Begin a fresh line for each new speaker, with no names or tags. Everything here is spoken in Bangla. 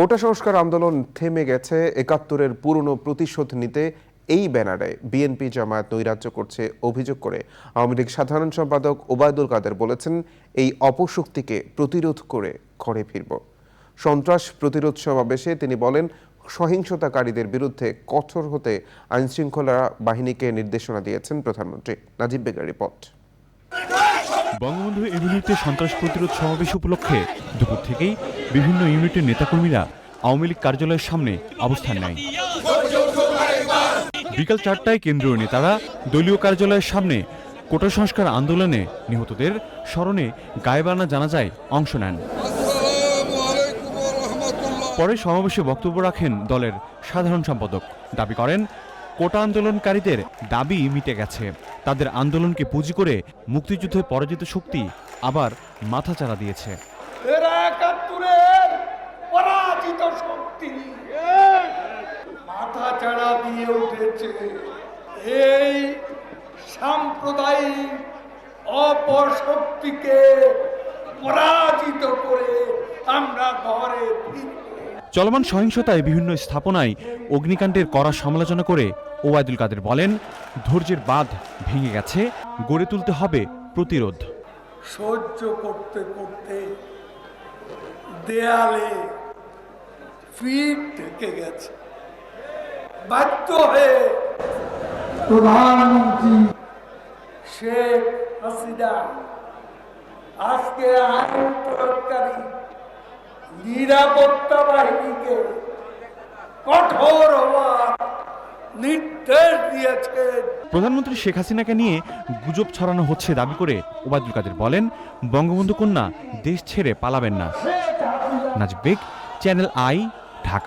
কোটা সংস্কার আন্দোলন থেমে গেছে। একাত্তরের পুরনো প্রতিশোধ নিতে এই ব্যানারে বিএনপি জামায়াত নৈরাজ্য করছে অভিযোগ করে। আওয়ামী লীগ সাধারণ সম্পাদক ওবায়দুল কাদের বলেছেন, এই অপশক্তিকে প্রতিরোধ করে ঘরে ফিরব। সন্ত্রাস প্রতিরোধ সমাবেশে তিনি বলেন, সহিংসতাকারীদের বিরুদ্ধে কঠোর হতে আইনশৃঙ্খলা বাহিনীকে নির্দেশনা দিয়েছেন প্রধানমন্ত্রী। নাজিব বেগার রিপোর্ট।
বঙ্গবন্ধু এভিনিউতে সন্ত্রাস প্রতিরোধ সমাবেশ উপলক্ষে দুপুর থেকেই বিভিন্ন ইউনিটের নেতাকর্মীরা আওয়ামী লীগ কার্যালয়ের সামনে অবস্থান নেয়। বিকাল চারটায় কেন্দ্রীয় নেতারা দলীয় কার্যালয়ের সামনে কোটা সংস্কার আন্দোলনে নিহতদের স্মরণে গায়েবানা জানাজায় অংশ নেন। পরে সমাবেশে বক্তব্য রাখেন দলের সাধারণ সম্পাদক। দাবি করেন কোটা আন্দোলনকারীদের দাবি মিটে গেছে। তাদের আন্দোলনকে পুঁজি করে মুক্তিযুদ্ধে পরাজিত শক্তি আবার মাথাচাড়া দিয়েছে।
পরাজিত শক্তি মাথা চাড়া দিয়ে উঠেছে। এই সাম্প্রদায়িক অপশক্তিকে পরাজিত করে আমরা ঘরে ফিরব।
চলমান সহিংসতায় বিভিন্ন স্থাপনায় অগ্নিকাণ্ডের কড়া সমালোচনা করে ওবায়দুল কাদের বলেন, ধৈর্যের বাঁধ ভেঙে গেছে, গড়ে তুলতে হবে প্রতিরোধ।
সহ্য করতে করতে দেয়ালে ফিট থেকে গেছে। বাধ্য হয়ে প্রধানমন্ত্রী শেখ হাসিনা আজকে আইন প্রয়োগকারী নিরাপত্তা বাহিনীকে কঠোর হওয়ার নির্দেশ দিয়েছেন
প্রধানমন্ত্রী শেখ হাসিনাকে নিয়ে গুজব ছড়ানো হচ্ছে দাবি করে ওবায়দুল কাদের বলেন বঙ্গবন্ধু কন্যা দেশ ছেড়ে পালাবেন না। Nazbeg channel I Dhaka.